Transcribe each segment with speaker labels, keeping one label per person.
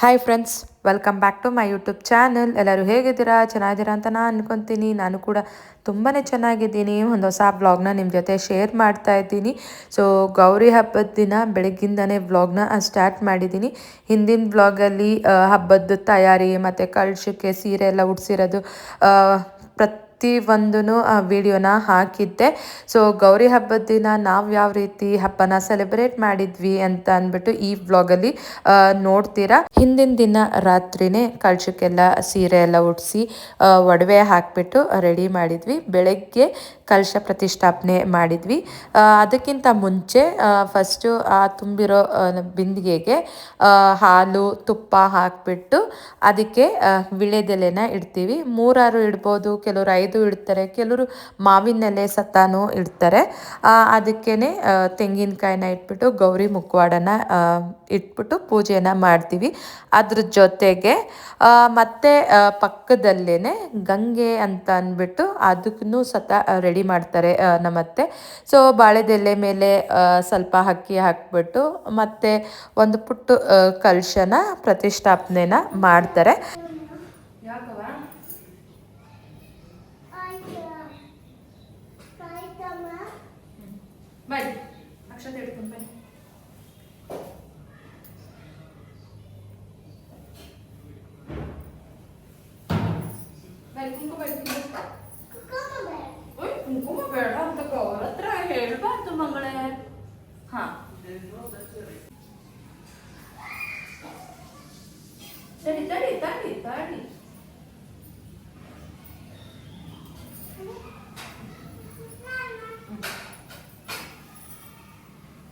Speaker 1: Hi friends welcome back to my YouTube channel ಎಲ್ಲರೂ ಹೇಗಿದ್ದೀರಾ? ಚೆನ್ನಾಗಿದ್ದೀರಾ ಅಂತ ನಾನು ಅನ್ಕೊತೀನಿ. ನಾನು ಕೂಡ ತುಂಬಾ ಚೆನ್ನಾಗಿದ್ದೀನಿ. ಒಂದು ಹೊಸ ವ್ಲಾಗ್ನ ನಿಮ್ಮ ಜೊತೆ ಶೇರ್ ಮಾಡ್ತಾ ಇದ್ದೀನಿ. ಸೊ ಗೌರಿ ಹಬ್ಬದ ದಿನ ಬೆಳಗ್ಗಿಂದನೇ ವ್ಲಾಗ್ನ ಸ್ಟಾರ್ಟ್ ಮಾಡಿದ್ದೀನಿ. ಹಿಂದಿನ ಬ್ಲಾಗಲ್ಲಿ ಹಬ್ಬದ ತಯಾರಿ ಮತ್ತು ಕಳ್ಶಕ್ಕೆ ಸೀರೆ ಎಲ್ಲ ಉಡ್ಸಿರೋದು ಪ್ರತಿ ಪ್ರತಿಯೊಂದೂ ವಿಡಿಯೋನ ಹಾಕಿದ್ದೆ. ಸೊ ಗೌರಿ ಹಬ್ಬದ ದಿನ ನಾವು ಯಾವ ರೀತಿ ಹಬ್ಬನ ಸೆಲೆಬ್ರೇಟ್ ಮಾಡಿದ್ವಿ ಅಂತ ಅಂದ್ಬಿಟ್ಟು ಈ ವ್ಲಾಗಲ್ಲಿ ನೋಡ್ತೀರಾ. ಹಿಂದಿನ ದಿನ ರಾತ್ರಿನೇ ಕಳ್ಚಕ್ಕೆಲ್ಲ ಸೀರೆ ಎಲ್ಲ ಉಡಿಸಿ ಒಡವೆ ಹಾಕಿಬಿಟ್ಟು ರೆಡಿ ಮಾಡಿದ್ವಿ. ಬೆಳಗ್ಗೆ ಕಲಶ ಪ್ರತಿಷ್ಠಾಪನೆ ಮಾಡಿದ್ವಿ. ಅದಕ್ಕಿಂತ ಮುಂಚೆ ಫಸ್ಟು ಆ ತುಂಬಿರೋ ಬಿಂದಿಗೆಗೆ ಹಾಲು ತುಪ್ಪ ಹಾಕಿಬಿಟ್ಟು ಅದಕ್ಕೆ ವಿಳೆದೆಲೆನ ಇಡ್ತೀವಿ. ಮೂರಾರು ಇಡ್ಬೋದು ಕೆಲವರು ಐದು ಇಡ್ತಾರೆ ಕೆಲವರು ಮಾವಿನೆಲೆ ಸತಾನು ಇಡ್ತಾರೆ. ಅದಕ್ಕೇ ತೆಂಗಿನಕಾಯಿನ ಇಟ್ಬಿಟ್ಟು ಗೌರಿ ಮುಖವಾಡನ ಇಟ್ಬಿಟ್ಟು ಪೂಜೆನ ಮಾಡ್ತೀವಿ. ಅದ್ರ ಜೊತೆಗೆ ಮತ್ತೆ ಆ, ಪಕ್ಕದಲ್ಲೇನೆ ಗಂಗೆ ಅಂತ ಅಂದ್ಬಿಟ್ಟು ಅದಕ್ಕೂ ಸತ ರೆಡಿ ಮಾಡ್ತಾರೆ ಆ, ನಮ್ಮತ್ತೆ. ಸೊ ಬಾಳೆದೆಲೆ ಮೇಲೆ ಸ್ವಲ್ಪ ಅಕ್ಕಿ ಹಾಕ್ಬಿಟ್ಟು ಮತ್ತೆ ಒಂದು ಪುಟ್ಟು ಕಲ್ಶನ ಪ್ರತಿಷ್ಠಾಪನೆನ ಮಾಡ್ತಾರೆ. ಕುಂಕುಮ ಕುಂಕುಮ ಬೇಡ ಅಂತ ಅವ್ರ ಹತ್ರ ಹೇಳ್ಬಾರ್ದು ಮಗಳೇ ಹಾ ತಡಿ ತಡಿ ತಡಿ ತಡಿ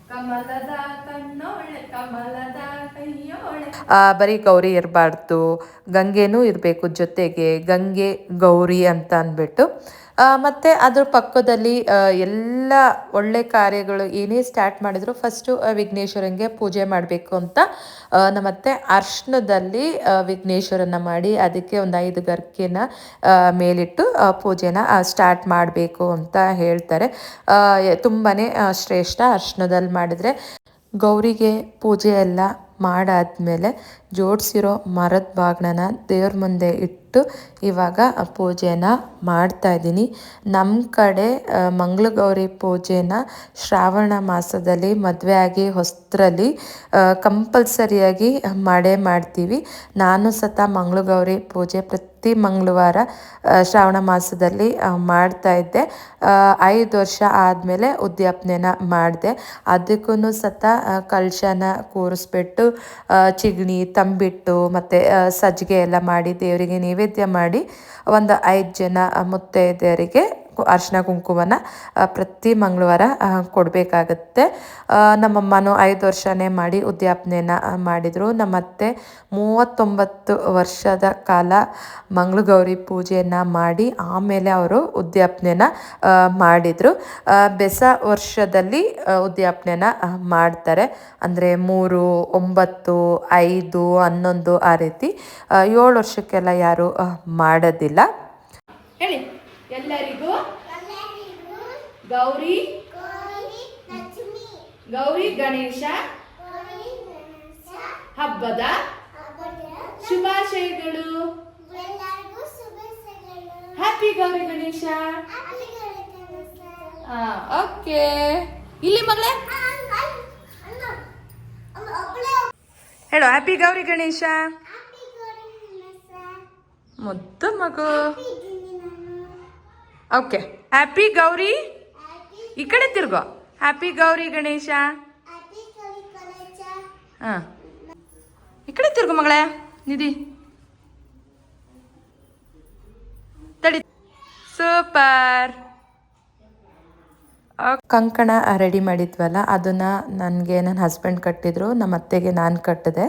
Speaker 1: ಕಮಲದ ಕಣ್ಣೋಳೆ ಕಮಲದ ಕೈಯೋಳೆ ಬರೀ ಗೌರಿ ಇರಬಾರ್ದು, ಗಂಗೆನೂ ಇರಬೇಕು ಜೊತೆಗೆ, ಗಂಗೆ ಗೌರಿ ಅಂತ ಅಂದ್ಬಿಟ್ಟು. ಮತ್ತು ಅದ್ರ ಪಕ್ಕದಲ್ಲಿ ಎಲ್ಲ ಒಳ್ಳೆ ಕಾರ್ಯಗಳು ಏನೇ ಸ್ಟಾರ್ಟ್ ಮಾಡಿದ್ರು ಫಸ್ಟು ವಿಘ್ನೇಶ್ವರಂಗೆ ಪೂಜೆ ಮಾಡಬೇಕು ಅಂತ ನಮ್ಮತ್ತೆ ಅರ್ಶನದಲ್ಲಿ ವಿಘ್ನೇಶ್ವರನ ಮಾಡಿ ಅದಕ್ಕೆ ಒಂದು ಐದು ಗರ್ಕೆನ ಮೇಲಿಟ್ಟು ಪೂಜೆನ ಸ್ಟಾರ್ಟ್ ಮಾಡಬೇಕು ಅಂತ ಹೇಳ್ತಾರೆ. ತುಂಬಾ ಶ್ರೇಷ್ಠ ಅರ್ಶನದಲ್ಲಿ ಮಾಡಿದ್ರೆ. ಗೌರಿಗೆ ಪೂಜೆ ಎಲ್ಲ ಮಾಡಾದ್ಮೇಲೆ ಜೋಡಿಸಿರೋ ಮರದ ಬಾಗ್ನನ ದೇವ್ರ ಮುಂದೆ ಇಟ್ಟು ಇವಾಗ ಪೂಜೆನ ಮಾಡ್ತಾ ಇದ್ದೀನಿ. ನಮ್ಮ ಕಡೆ ಮಂಗಳ ಮಂಗಳಗೌರಿ ಪೂಜೆನ ಶ್ರಾವಣ ಮಾಸದಲ್ಲಿ ಮದುವೆ ಆಗಿ ಹೊಸ್ತ್ರಲ್ಲಿ ಕಂಪಲ್ಸರಿಯಾಗಿ ಮಾಡೇ ಮಾಡ್ತೀವಿ. ನಾನು ಸತ ಮಂಗಳಗೌರಿ ಪೂಜೆ ಪ್ರತಿ ಮಂಗಳವಾರ ಆ, ಶ್ರಾವಣ ಮಾಸದಲ್ಲಿ ಮಾಡ್ತಾ ಇದ್ದೆ. ಐದು ವರ್ಷ ಆದಮೇಲೆ ಉದ್ಯಾಪನೆನ ಮಾಡಿದೆ. ಅದಕ್ಕೂ ಸತ ಕಳಶನ ಕೂರಿಸ್ಬಿಟ್ಟು ಚಿಗ್ಣಿ ತಂಬಿಟ್ಟು ಮತ್ತು ಸಜ್ಜಿಗೆ ಎಲ್ಲ ಮಾಡಿ ದೇವರಿಗೆ ನೈವೇದ್ಯ ಮಾಡಿ ಒಂದು ಐದು ಜನ ಮುತ್ತೈದೆಯರಿಗೆ ಅರಿಶಿನ ಕುಂಕುಮನ ಪ್ರತಿ ಮಂಗಳವಾರ ಕೊಡಬೇಕಾಗತ್ತೆ. ನಮ್ಮಮ್ಮನೂ ಐದು ವರ್ಷನೇ ಮಾಡಿ ಉದ್ಯಾಪನೆನ ಮಾಡಿದರು. ನಮ್ಮತ್ತೆ ಮೂವತ್ತೊಂಬತ್ತು ವರ್ಷದ ಕಾಲ ಮಂಗಳಗೌರಿ ಪೂಜೆಯನ್ನು ಮಾಡಿ, ಆಮೇಲೆ ಅವರು ಉದ್ಯಾಪನೆನ ಮಾಡಿದರು. ಬೆಸ ವರ್ಷದಲ್ಲಿ ಉದ್ಯಾಪನೆಯನ್ನ ಉದ್ಯಾಪನೆನ ಮಾಡ್ತಾರೆ. ಅಂದರೆ ಮೂರು, ಒಂಬತ್ತು, ಐದು, ಹನ್ನೊಂದು ಆ ರೀತಿ. ಏಳು ವರ್ಷಕ್ಕೆಲ್ಲ ಯಾರು ಮಾಡೋದಿಲ್ಲ. ಹೇಳಿ. ಎಲ್ಲರಿಗೂ ಗೌರಿ ಗೌರಿ ಗಣೇಶ ಹಬ್ಬದ ಶುಭಾಶಯಗಳು. ಹ್ಯಾಪಿ ಗೌರಿ ಗಣೇಶ. ಓಕೆ. ಇಲ್ಲಿ ಮಗಳೇ. ಹೇಳು ಹ್ಯಾಪಿ ಗೌರಿ ಗಣೇಶ. ಮುದ್ದು ಮಗು. ಓಕೆ ಹ್ಯಾಪಿ ಗೌರಿ ಈ ಕಡೆ ತಿರ್ಗೋ. ಹ್ಯಾಪಿ ಗೌರಿ ಗಣೇಶ? ಹಾಂ. ಈ ಕಡೆ ತಿರ್ಗೋ ಮಗಳೇ ನಿಧಿ. ತಡಿ. ಸೂಪರ್ ಕಂಕಣ ರೆಡಿ ಮಾಡಿದ್ವಲ್ಲ ಅದನ್ನು ನನಗೆ ನನ್ನ ಹಸ್ಬೆಂಡ್ ಕಟ್ಟಿದ್ರು ನಮ್ಮ ಅತ್ತೆಗೆ ನಾನು ಕಟ್ಟಿದೆ.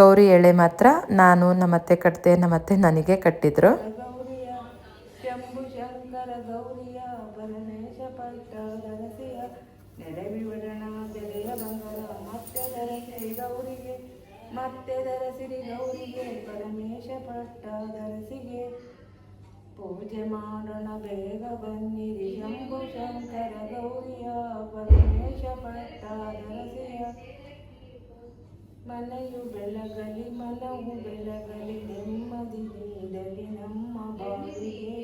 Speaker 1: ಗೌರಿ ಎಳೆ ಮಾತ್ರ ನಾನು ನಮ್ಮ ಅತ್ತೆ ಕಟ್ಟಿದೆ ನಮ್ಮ ಅತ್ತೆ ನನಗೆ ಕಟ್ಟಿದ್ರು.
Speaker 2: ಪೂಜೆ ಮಾಡೋಣ ಬೇಗ ಬನ್ನಿರಿ ಶಂಭು ಶಂಕರ ಗೌರಿಯ ಪರಮೇಶ ಪಟ್ಟ ಧರಸಿಯ ಮನೆಯು ಬೆಳಗಲಿ ಮನವು ಬೆಳಗಲಿ ನೆಮ್ಮದಿ ನೀಡಲಿ ನಮ್ಮ ಬಾಳಿಗೆ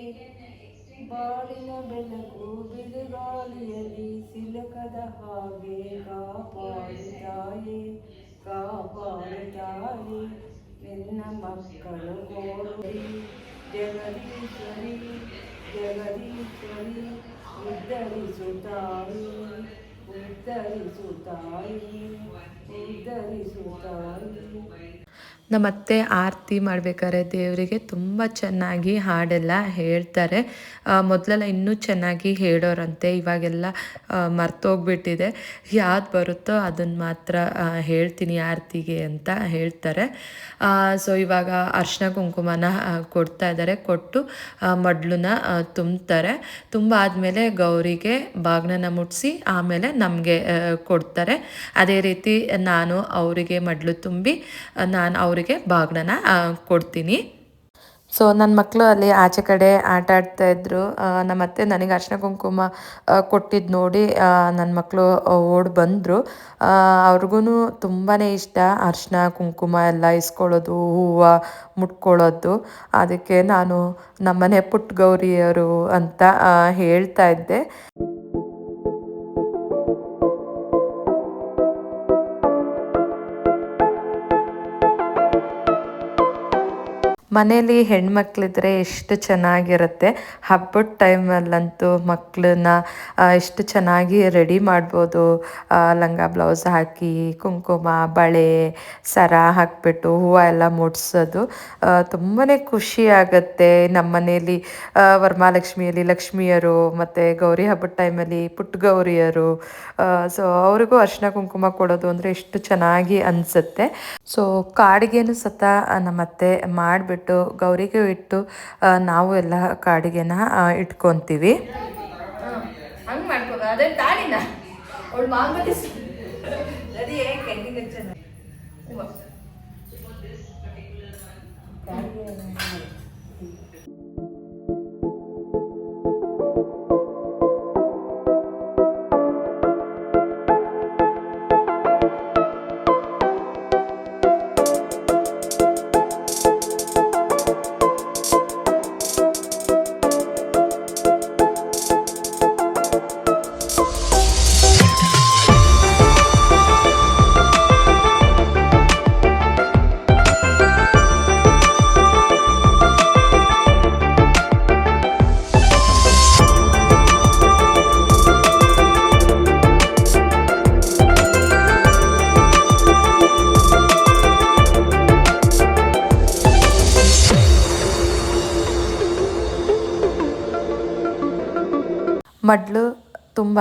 Speaker 2: ಬಾಳಿನ ಬೆಳಕು ಬಿರುಗಾಳಿಯಲ್ಲಿ ಸಿಲುಕದ ಹಾಗೆ ಕಾಪಾಡಿದಾಯೆ ಕಾಪಾಡಿದಾಯೆ ನಿನ್ನ ಮಕ್ಕಳು ಕೋರುಡಿ ಜಗದೀಶ್ವರಿ ಜಗದೀಶ್ವರಿ ಉದ್ಧರಿಸುತ್ತಾಯಿ ಉದ್ಧರಿಸುತ್ತಾಯಿ ಉದ್ಧರಿಸುತ್ತಾಯಿ
Speaker 1: ನಮ್ಮತ್ತೆ ಆರತಿ ಮಾಡ್ಬೇಕಾದ್ರೆ ದೇವರಿಗೆ ತುಂಬ ಚೆನ್ನಾಗಿ ಹಾಡೆಲ್ಲ ಹೇಳ್ತಾರೆ. ಮೊದಲೆಲ್ಲ ಇನ್ನೂ ಚೆನ್ನಾಗಿ ಹೇಳೋರಂತೆ. ಇವಾಗೆಲ್ಲ ಮರ್ತೋಗ್ಬಿಟ್ಟಿದೆ. ಯಾವ್ದು ಬರುತ್ತೋ ಅದನ್ನು ಮಾತ್ರ ಹೇಳ್ತೀನಿ ಆರತಿಗೆ ಅಂತ ಹೇಳ್ತಾರೆ. ಸೊ ಇವಾಗ ಅರ್ಶಿನ ಕುಂಕುಮನ ಕೊಡ್ತಾ ಇದ್ದಾರೆ. ಕೊಟ್ಟು ಮಡ್ಲನ್ನ ತುಂಬ್ತಾರೆ. ತುಂಬ ಆದಮೇಲೆ ಗೌರಿಗೆ ಬಾಗ್ನನ ಮುಟ್ಟಿಸಿ ಆಮೇಲೆ ನಮಗೆ ಕೊಡ್ತಾರೆ. ಅದೇ ರೀತಿ ನಾನು ಅವರಿಗೆ ಮಡ್ಲು ತುಂಬಿ, ನಾನು ನಾನು ಅವರಿಗೆ ಬಾಗ್ನನ ಆ, ಕೊಡ್ತೀನಿ. ಸೊ ನನ್ನ ಮಕ್ಕಳು ಅಲ್ಲಿ ಆಚೆ ಕಡೆ ಆಟ ಆಡ್ತಾ ಇದ್ರು. ನಮ್ಮ ಅತ್ತೆ ನನಗೆ ಅರ್ಶಿನ ಕುಂಕುಮ ಕೊಟ್ಟಿದ್ದು ನೋಡಿ ನನ್ನ ಮಕ್ಕಳು ಓಡಿ ಬಂದರು. ಅವ್ರಿಗೂ ತುಂಬಾ ಇಷ್ಟ ಅರ್ಶಿನ ಕುಂಕುಮ ಎಲ್ಲ ಇಸ್ಕೊಳ್ಳೋದು ಹೂವು ಮುಟ್ಕೊಳ್ಳೋದು. ಅದಕ್ಕೆ ನಾನು ನಮ್ಮನೆ ಪುಟ್ಟ ಗೌರಿಯರು ಅಂತ ಹೇಳ್ತಾ ಇದ್ದೆ. ಮನೇಲಿ ಹೆಣ್ಮಕ್ಳಿದ್ರೆ ಎಷ್ಟು ಚೆನ್ನಾಗಿರುತ್ತೆ. ಹಬ್ಬದ ಟೈಮಲ್ಲಂತೂ ಮಕ್ಕಳನ್ನ ಎಷ್ಟು ಚೆನ್ನಾಗಿ ರೆಡಿ ಮಾಡ್ಬೋದು. ಲಂಗ ಬ್ಲೌಸ್ ಹಾಕಿ, ಕುಂಕುಮ, ಬಳೆ, ಸರ ಹಾಕ್ಬಿಟ್ಟು ಹೂವು ಎಲ್ಲ ಮುಡ್ಸೋದು. ತುಂಬಾ ಖುಷಿ ಆಗುತ್ತೆ. ನಮ್ಮ ಮನೇಲಿ ವರಮಹಾಲಕ್ಷ್ಮಿಯಲ್ಲಿ ಲಕ್ಷ್ಮಿಯರು, ಮತ್ತು ಗೌರಿ ಹಬ್ಬದ ಟೈಮಲ್ಲಿ ಪುಟ್ಟ ಗೌರಿಯರು ಸೊ ಅವ್ರಿಗೂ ಅರ್ಶಿನ ಕುಂಕುಮ ಕೊಡೋದು ಅಂದರೆ ಎಷ್ಟು ಚೆನ್ನಾಗಿ ಅನಿಸುತ್ತೆ. ಸೊ ಕಾಡಿಗೆನೂ ಸತ ನಮ್ಮತ್ತೆ ಮಾಡಿಬಿಟ್ಟು ಗೌರಿಗೂ ಇಟ್ಟು ನಾವು ಎಲ್ಲ ಕಾಡಿಗೆನ ಇಟ್ಕೊಂತೀವಿ.
Speaker 3: ಹಂಗ್ ಮಾಡ್ಕೋಗ ಅದೇ ತಾಳಿನ. ಅವಳು ಮಾಂಗಲ್ಯ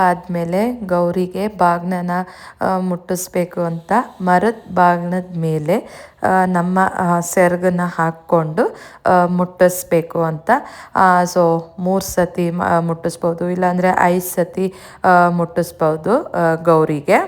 Speaker 1: ಆದಮೇಲೆ ಗೌರಿಗೆ ಬಾಗ್ನನ ಮುಟ್ಟಿಸ್ಬೇಕು ಅಂತ ಮರದ ಬಾಗ್ನದ ಮೇಲೆ ನಮ್ಮ ಸೆರಗನ್ನ ಹಾಕ್ಕೊಂಡು ಮುಟ್ಟಿಸ್ಬೇಕು ಅಂತ. ಸೊ, ಮೂರು ಸತಿ ಮುಟ್ಟಿಸ್ಬೋದು. ಇಲ್ಲಾಂದರೆ ಐದು ಸತಿ ಮುಟ್ಟಿಸ್ಬೋದು ಗೌರಿಗೆ.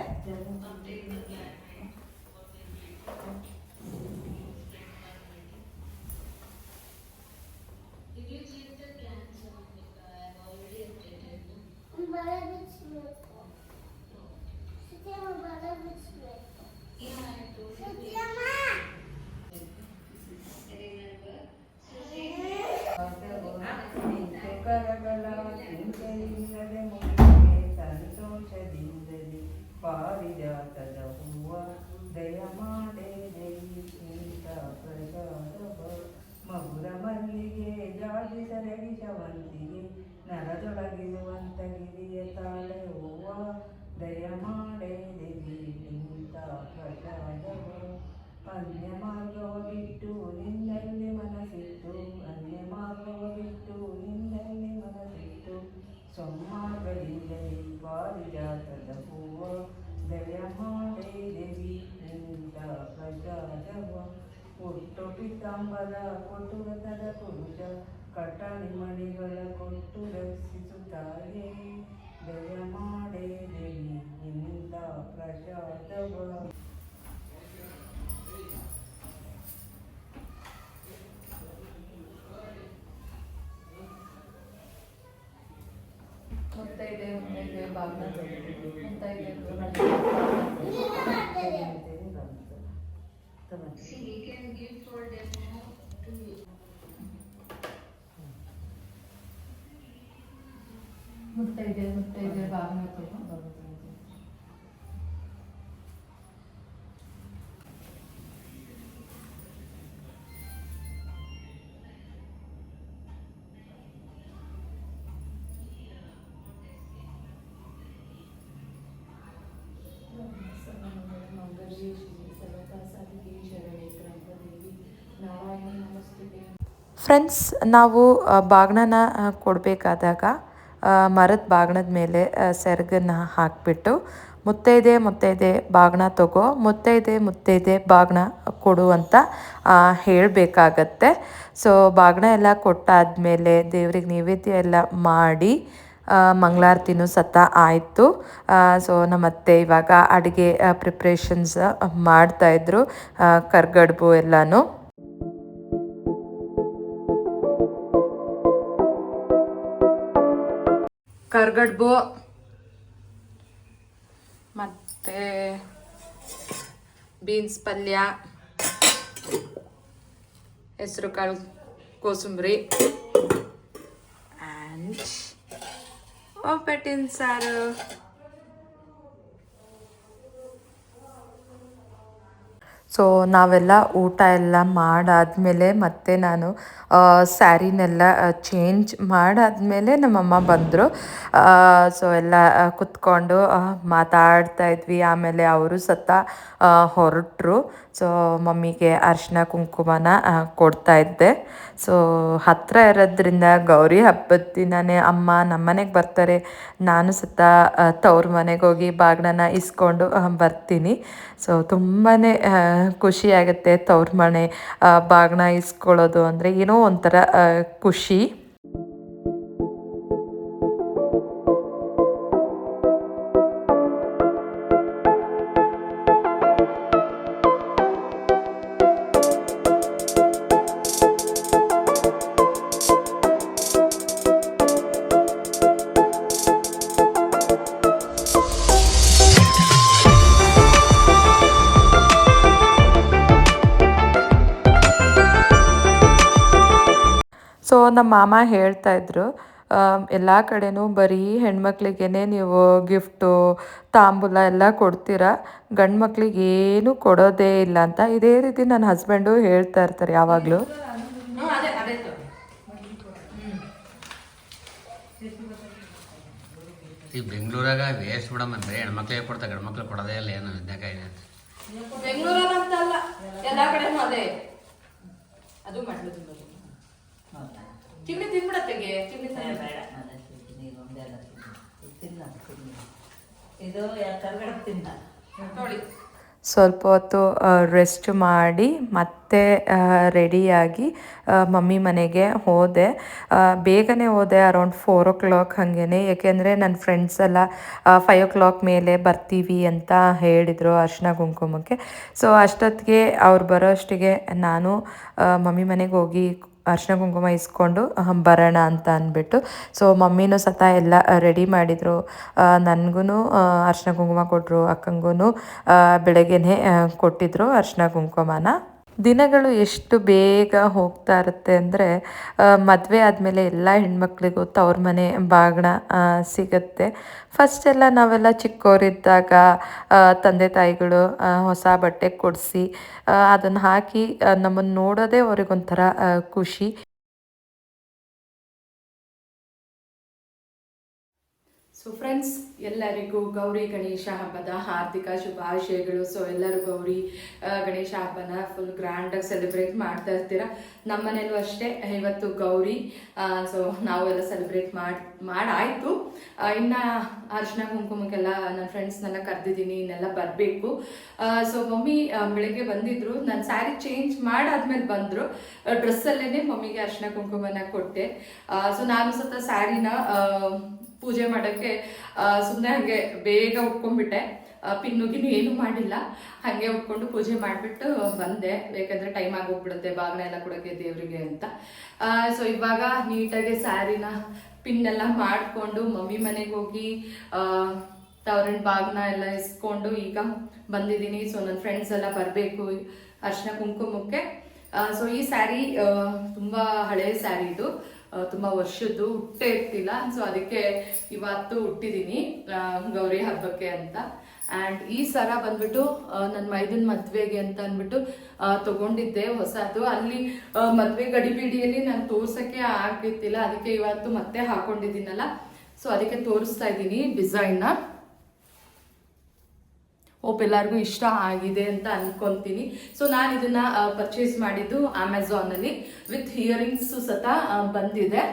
Speaker 2: ನರದೊಳಗಿರುವಂತ ಗಿರಿಯ ತಾಳೆ ಹೂವ ದಯ ಮಾಡೇ ದೇವಿ ಇಂಥ ಪ್ರಸಾದವ ಅನ್ಯ ಮಾರ್ಗವ ಬಿಟ್ಟು ನಿನ್ನಲ್ಲಿ ಮನಸ್ಸಿಟ್ಟು ಅನ್ಯ ಮಾರ್ಗವ ಬಿಟ್ಟು ನಿನ್ನಲ್ಲಿ ಮನಸ್ಸಿಟ್ಟು ಸೊಮ್ಮಾರ್ಗದಿಂದಲೇ ಪಾರಿಜಾತದ ಹೂವ ದಯ ಮಾಡೇ ದೇವಿ ನಿಂತ ಪ್ರಜಾದವ ಹುಟ್ಟು ಪಿತಾಂಬರ ಕೊಟ್ಟು ರಥದ ಪುರುಷ ಕಟಾಣಿ ಮಣಿಗಳ ಕೊಟ್ಟು ರಕ್ಷಿಸುತ್ತಾಯೇ ದಯ ಮಾಡೇ ದೇವಿ ನಿಂತ ಪ್ರಸಾದವ.
Speaker 3: ಮುತ್ತೈದೆ ಮುತ್ತೈದೆ ಬಾಗ್ನ ಮುತ್ತೈದೆ
Speaker 2: ತೆರೆದಂತೆ ತಗೊಂಡು
Speaker 3: ಮುತ್ತೈದೆ ಮುತ್ತೈದೆ ಬಾಗಿನ
Speaker 1: ಫ್ರೆಂಡ್ಸ್ ನಾವು ಆ, ಬಾಗ್ನನ ಕೊಡಬೇಕಾದಾಗ ಮರದ ಬಾಗಣದ ಮೇಲೆ ಸೆರಗನ್ನು ಹಾಕಿಬಿಟ್ಟು ಮುತ್ತೈದೆ ಮುತ್ತೈದೆ ಬಾಗಣ ತಗೋ, ಮುತ್ತೈದೆ ಮುತ್ತೈದೆ ಬಾಗಣ ಕೊಡು ಅಂತ ಹೇಳಬೇಕಾಗತ್ತೆ. ಸೊ ಬಾಗಣ ಎಲ್ಲ ಕೊಟ್ಟಾದಮೇಲೆ ದೇವ್ರಿಗೆ ನೈವೇದ್ಯ ಎಲ್ಲ ಮಾಡಿ ಮಂಗಳಾರತಿನೂ ಸತ ಆಯಿತು. ಸೊ ನಮ್ಮತ್ತೆ ಇವಾಗ ಅಡುಗೆ ಪ್ರಿಪ್ರೇಷನ್ಸ್ ಮಾಡ್ತಾಯಿದ್ರು ಕರ್ಗಡ್ಬು ಎಲ್ಲನೂ. ಕರ್ಗಡ್ಬು ಮತ್ತು ಬೀನ್ಸ್ ಪಲ್ಯ. ಹೆಸರು ಕಾಳು ಕೋಸಂಬರಿ. ಆ್ಯಂಡ್ ಒಬ್ಬಟ್ಟಿನ ಸಾರು. ಸೊ ನಾವೆಲ್ಲ ಊಟ ಎಲ್ಲ ಮಾಡಾದಮೇಲೆ ಮತ್ತೆ ನಾನು ಸ್ಯಾರಿನೆಲ್ಲ ಚೇಂಜ್ ಮಾಡಾದಮೇಲೆ ನಮ್ಮಮ್ಮ ಬಂದರು. ಸೊ ಎಲ್ಲ ಕುತ್ಕೊಂಡು ಮಾತಾಡ್ತಾ ಇದ್ವಿ. ಆಮೇಲೆ ಅವರು ಸತ ಹೊರಟರು. ಸೊ ಮಮ್ಮಿಗೆ ಅರಿಶಿನ ಕುಂಕುಮನ ಕೊಡ್ತಾ ಇದ್ದೆ. ಸೊ ಹತ್ತಿರ ಇರೋದ್ರಿಂದ ಗೌರಿ ಹಬ್ಬದ ದಿನವೇ ಅಮ್ಮ ನಮ್ಮನೆಗೆ ಬರ್ತಾರೆ. ನಾನು ಸತ ತವ್ರ ಮನೆಗೆ ಹೋಗಿ ಬಾಗ್ನನ ಇಸ್ಕೊಂಡು ಬರ್ತೀನಿ. ಸೊ ತುಂಬಾ ಖುಷಿಯಾಗುತ್ತೆ ತವ್ರ ಮನೆ ಬಾಗಿನ ಇಸ್ಕೊಳ್ಳೋದು ಅಂದರೆ ಏನೋ ಒಂಥರ ಖುಷಿ. ಮಾಮ ಹೇಳ್ತಾ ಇದ್ರು ಎಲ್ಲ ಕಡೆನೂ ಬರೀ ಹೆಣ್ಮಕ್ಳಿಗೇ ನೀವು ಗಿಫ್ಟು ತಾಂಬೂಲ ಎಲ್ಲ ಕೊಡ್ತೀರಾ? ಗಂಡು ಮಕ್ಳಿಗೆ ಏನೂ ಕೊಡೋದೇ ಇಲ್ಲ ಅಂತ ಇದೇ ರೀತಿ ನನ್ನ ಹಸ್ಬೆಂಡು ಹೇಳ್ತಾ ಇರ್ತಾರೆ ಯಾವಾಗಲೂ.
Speaker 3: ಅದೇ ಅದೇ
Speaker 4: ಈಗ ಬೆಂಗಳೂರಾಗ ವೇಸ್ಟ್ ಬಿಡಮ್ಮ ಬರೀ ಹೆಣ್ಮಕ್ಳಿಗೆ ಕೊಡ್ತಾರೆ ಗಂಡು ಮಕ್ಳಿಗೆ ಕೊಡೋದೇ ಇಲ್ಲ ಏನು ಇದ್ದಾಗ
Speaker 3: ಬೆಂಗಳೂರಲ್ಲಿ ಅಂತ ಅಲ್ಲ ಎಲ್ಲಾ ಕಡೆನೂ ಅದೇ. ಅದು ಮಾಡ್ಲು ಚಿಮ್ನಿ ತಿನ್ಬಿಡತ್ತೆಗೆ ಚಿಮ್ನಿ
Speaker 2: ಬೇಡ. ಬೇಡ ನಾನು ತಿಂತೀನಿ ಒಂದೆಲ್ಲ ತಿಂತೀನಿ ತಿನ್ನ ತಿನ್ನ. ಇದು ಕರ್ಗಡ ತಿನ್ನ
Speaker 3: ನೋಡಿ.
Speaker 1: ಸ್ವಲ್ಪ ಹೊತ್ತು ರೆಸ್ಟ್ ಮಾಡಿ ಮತ್ತೆ ರೆಡಿಯಾಗಿ ಮಮ್ಮಿ ಮನೆಗೆ ಹೋದೆ. ಬೇಗನೆ ಹೋದೆ ಅರೌಂಡ್ ಫೋರ್ ಓ ಕ್ಲಾಕ್ ಹಾಗೇನೆ ಯಾಕೆಂದರೆ ನನ್ನ ಫ್ರೆಂಡ್ಸ್ ಎಲ್ಲ ಫೈವ್ ಓ ಕ್ಲಾಕ್ ಮೇಲೆ ಬರ್ತೀವಿ ಅಂತ ಹೇಳಿದರು ಅರ್ಶಿನ ಕುಂಕುಮಕ್ಕೆ. ಸೊ ಅಷ್ಟೊತ್ತಿಗೆ ಅವ್ರು ಬರೋ ಅಷ್ಟಿಗೆ ನಾನು ಮಮ್ಮಿ ಮನೆಗೆ ಹೋಗಿ ಅರ್ಶಿನ ಕುಂಕುಮ ಇಸ್ಕೊಂಡು ಬರೋಣ ಅಂತ ಅಂದ್ಬಿಟ್ಟು. ಸೊ ಮಮ್ಮಿನೂ ಸತ ಎಲ್ಲ ರೆಡಿ ಮಾಡಿದರು. ನನಗೂ ಅರ್ಶಿನ ಕುಂಕುಮ ಕೊಟ್ಟರು ಅಕ್ಕಂಗೂ ಬೆಳಗ್ಗೆನೇ ಕೊಟ್ಟಿದ್ದರು ಅರ್ಶಿನ ಕುಂಕುಮನ. ದಿನಗಳು ಎಷ್ಟು ಬೇಗ ಹೋಗ್ತಾ ಇರುತ್ತೆ ಅಂದರೆ ಮದುವೆ ಆದಮೇಲೆ ಎಲ್ಲ ಹೆಣ್ಮಕ್ಳಿಗೂ ತವ್ರ ಮನೆ ಬಾಗಣ ಸಿಗುತ್ತೆ. ಫಸ್ಟ್ ಎಲ್ಲ ನಾವೆಲ್ಲ ಚಿಕ್ಕವರಿದ್ದಾಗ ತಂದೆ ತಾಯಿಗಳು ಹೊಸ ಬಟ್ಟೆ ಕೊಡಿಸಿ ಅದನ್ನು ಹಾಕಿ ನಮ್ಮನ್ನು ನೋಡೋದೇ ಅವ್ರಿಗೊಂಥರ ಖುಷಿ.
Speaker 3: ಸೊ ಫ್ರೆಂಡ್ಸ್ ಎಲ್ಲರಿಗೂ ಗೌರಿ ಗಣೇಶ ಹಬ್ಬದ ಹಾರ್ದಿಕ ಶುಭಾಶಯಗಳು. ಸೊ ಎಲ್ಲರೂ ಗೌರಿ ಗಣೇಶ ಹಬ್ಬನ ಫುಲ್ ಗ್ರ್ಯಾಂಡಾಗಿ ಸೆಲೆಬ್ರೇಟ್ ಮಾಡ್ತಾ ಇರ್ತೀರ? ನಮ್ಮ ಮನೇಲೂ ಅಷ್ಟೇ. ಇವತ್ತು ಗೌರಿ ಸೊ ನಾವು ಎಲ್ಲ ಸೆಲೆಬ್ರೇಟ್ ಮಾಡಿ, ಮಾಡಾಯಿತು. ಇನ್ನು ಅರ್ಶಿನ ಕುಂಕುಮಕ್ಕೆಲ್ಲ ನನ್ನ ಫ್ರೆಂಡ್ಸ್ನೆಲ್ಲ ಕರೆದಿದ್ದೀನಿ, ಇನ್ನೆಲ್ಲ ಬರಬೇಕು. ಸೊ ಮಮ್ಮಿ ಬೆಳಗ್ಗೆ ಬಂದಿದ್ರು. ನಾನು ಸ್ಯಾರಿ ಚೇಂಜ್ ಮಾಡಾದ್ಮೇಲೆ ಬಂದರು. ಡ್ರೆಸ್ಸಲ್ಲೇ ಮಮ್ಮಿಗೆ ಅರ್ಶಿನ ಕುಂಕುಮನ ಕೊಟ್ಟೆ. ಸೊ ನಾನು ಸತ ಸ್ಯಾರಿನ ಪೂಜೆ ಮಾಡೋಕ್ಕೆ ಸುಮ್ಮನೆ ಹಾಗೆ ಬೇಗ ಉಟ್ಕೊಂಡ್ಬಿಟ್ಟೆ. ಪಿನ್ನು ಗಿನ್ನು ಏನು ಮಾಡಿಲ್ಲ. ಹಾಗೆ ಉಟ್ಕೊಂಡು ಪೂಜೆ ಮಾಡಿಬಿಟ್ಟು ಬಂದೆ. ಬೇಕಾದ್ರೆ ಟೈಮ್ ಆಗೋಗ್ಬಿಡುತ್ತೆ ಬಾಗಿನ ಎಲ್ಲ ಕೊಡೋಕ್ಕೆ ದೇವರಿಗೆ ಅಂತ. ಸೊ ಇವಾಗ ನೀಟಾಗಿ ಸ್ಯಾರಿನ ಪಿನ್ ಎಲ್ಲ ಮಾಡಿಕೊಂಡು ಮಮ್ಮಿ ಮನೆಗೆ ಹೋಗಿ ತವರಿನ ಬಾಗ್ನ ಎಲ್ಲ ಇಸ್ಕೊಂಡು ಈಗ ಬಂದಿದ್ದೀನಿ. ಸೊ ನನ್ನ ಫ್ರೆಂಡ್ಸ್ ಎಲ್ಲ ಬರಬೇಕು, ಅರ್ಶಿನ ಕುಂಕುಮಕ್ಕೆ. ಸೊ ಈ ಸ್ಯಾರಿ ತುಂಬ ಹಳೆಯ ಸ್ಯಾರಿ ಇದು. ತುಂಬಾ ವರ್ಷದ್ದು ಹುಟ್ಟೇ ಇರ್ತಿಲ್ಲ ಸೊ ಅದಕ್ಕೆ ಇವತ್ತು ಹುಟ್ಟಿದೀನಿ ಗೌರಿ ಹಬ್ಬಕ್ಕೆ ಅಂತ. ಆ್ಯಂಡ್ ಈ ಸರ ಬಂದ್ಬಿಟ್ಟು ನನ್ನ ಮೈದನ್ ಮದುವೆಗೆ ಅಂತ ಅಂದ್ಬಿಟ್ಟು ತಗೊಂಡಿದ್ದೆ ಹೊಸದು. ಅಲ್ಲಿ ಮದ್ವೆ ಗಡಿಬಿಡಿಯಲ್ಲಿ ನಾನು ತೋರ್ಸಕ್ಕೆ ಆಗ್ತಿತ್ತಿಲ್ಲ ಅದಕ್ಕೆ ಇವತ್ತು ಮತ್ತೆ ಹಾಕೊಂಡಿದ್ದೀನಲ್ಲ. ಸೊ ಅದಕ್ಕೆ ತೋರಿಸ್ತಾ ಇದ್ದೀನಿ ಡಿಸೈನ್ನ. ಹೋಪ್ ಎಲ್ಲರಿಗೂ ಇಷ್ಟ ಆಗಿದೆ ಅಂತ ಅನ್ಕೊಂತೀನಿ. ಸೊ ನಾನು ಇದನ್ನ ಪರ್ಚೇಸ್ ಮಾಡಿದ್ದು ಅಮೆಝಾನಲ್ಲಿ ವಿತ್ ಹಿಯರಿಂಗ್ಸು ಸತ ಬಂದಿದೆ.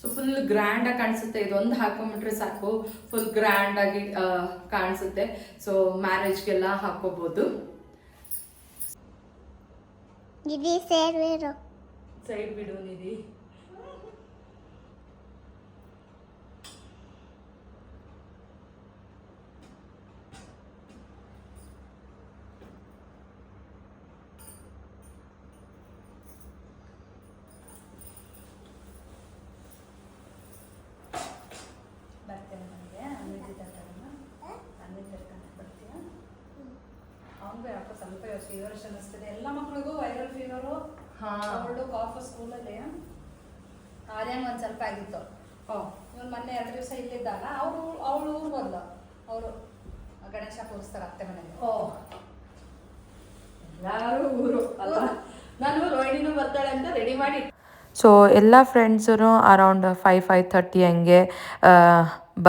Speaker 3: ಸೊ ಫುಲ್ ಗ್ರ್ಯಾಂಡ್ ಗ್ರ್ಯಾಂಡಾಗಿ ಕಾಣಿಸುತ್ತೆ. ಇದೊಂದು ಹಾಕೊಂಬಿಟ್ರೆ ಸಾಕು. ಫುಲ್ ಗ್ರ್ಯಾಂಡ್ ಗ್ರ್ಯಾಂಡಾಗಿ ಕಾಣಿಸುತ್ತೆ. ಸೊ ಮ್ಯಾರೇಜ್ಗೆಲ್ಲ ಹಾಕೋಬಹುದು ಸೈಡ್ ಬಿಡು ನಿಧಿ.
Speaker 2: ಯಾಕೋ ಸ್ವಲ್ಪ ಫೀವರ್ ಅನ್ನಿಸ್ತದೆ. ಎಲ್ಲ ಮಕ್ಳಿಗೂ ವೈರಲ್ ಫೀವರು
Speaker 3: ಹಾ.
Speaker 2: ಅವಳು ಕಾಫ್ ಸ್ಕೂಲಲ್ಲಿ ಆರ್ಯಂಗ್ ಒಂದು ಸ್ವಲ್ಪ ಆಗಿತ್ತು. ಇವನು ಮೊನ್ನೆ ಎರಡು ದಿವಸ ಇಲ್ಲಿದ್ದಾಗ ಅವರು ಅವಳು ಊರಿಗೆ ಬಂದು. ಅವರು ಗಣೇಶ ಕೂರಿಸ್ತಾರೆ ಅತ್ತೆ ಮನೆಗೆ.
Speaker 3: ಓ. ಎಲ್ಲರೂ ಊರು ಅಲ್ವಾ? ನಾನು ರೋಹಿಣಿನೂ ಬರ್ತಾಳೆ ಅಂತ ರೆಡಿ ಮಾಡಿ
Speaker 1: ಸೊ ಎಲ್ಲ ಫ್ರೆಂಡ್ಸೂ ಅರೌಂಡ್ ಫೈವ್ ಫೈವ್ ಥರ್ಟಿ ಹಂಗೆ ಆ,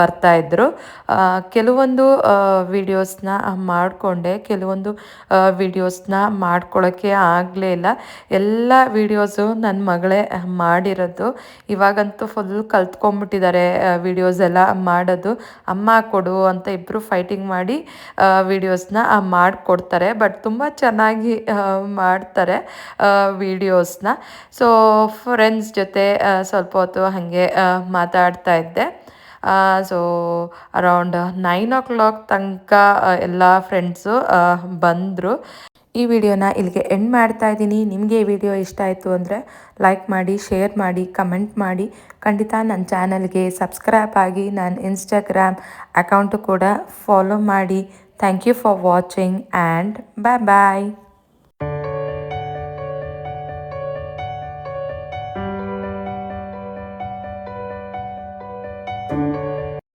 Speaker 1: ಬರ್ತಾಯಿದ್ರು ಇದ್ದರು ಕೆಲವೊಂದು ವಿಡಿಯೋಸ್ನ ಮಾಡಿಕೊಂಡೆ. ಕೆಲವೊಂದು ವಿಡಿಯೋಸ್ನ ಮಾಡ್ಕೊಳ್ಳೋಕ್ಕೆ ಆಗಲೇ ಇಲ್ಲ. ಎಲ್ಲ ವಿಡಿಯೋಸು ನನ್ನ ಮಗಳೇ ಮಾಡಿರೋದು. ಇವಾಗಂತೂ ಫುಲ್ ಕಲ್ತ್ಕೊಂಡ್ಬಿಟ್ಟಿದ್ದಾರೆ ವಿಡಿಯೋಸ್ ಎಲ್ಲ ಮಾಡೋದು. ಅಮ್ಮ ಕೊಡು ಅಂತ ಇಬ್ಬರು ಫೈಟಿಂಗ್ ಮಾಡಿ ವಿಡಿಯೋಸ್ನ ಮಾಡಿಕೊಡ್ತಾರೆ. ಬಟ್ ತುಂಬ ಚೆನ್ನಾಗಿ ಮಾಡ್ತಾರೆ ವಿಡಿಯೋಸ್ನ ಸೊ ಫ್ರೆಂಡ್ಸ್ ಜೊತೆ ಸ್ವಲ್ಪ ಹೊತ್ತು ಹಾಗೆ ಮಾತಾಡ್ತಾ ಇದ್ದೆ. So around nine o'clock ತನಕ ಎಲ್ಲ ಫ್ರೆಂಡ್ಸು ಬಂದರು. ಈ ವಿಡಿಯೋನ ಇಲ್ಲಿಗೆ ಎಂಡ್ ಮಾಡ್ತಾ ಇದ್ದೀನಿ. ನಿಮಗೆ ಈ ವಿಡಿಯೋ ಇಷ್ಟ ಆಯಿತು ಅಂದರೆ ಲೈಕ್ ಮಾಡಿ ಶೇರ್ ಮಾಡಿ ಕಮೆಂಟ್ ಮಾಡಿ. ಖಂಡಿತ ನನ್ನ ಚಾನಲ್ಗೆ ಸಬ್ಸ್ಕ್ರೈಬ್ ಆಗಿ ನನ್ನ ಇನ್ಸ್ಟಾಗ್ರಾಮ್ ಅಕೌಂಟು ಕೂಡ ಫಾಲೋ ಮಾಡಿ. Thank you for watching and bye bye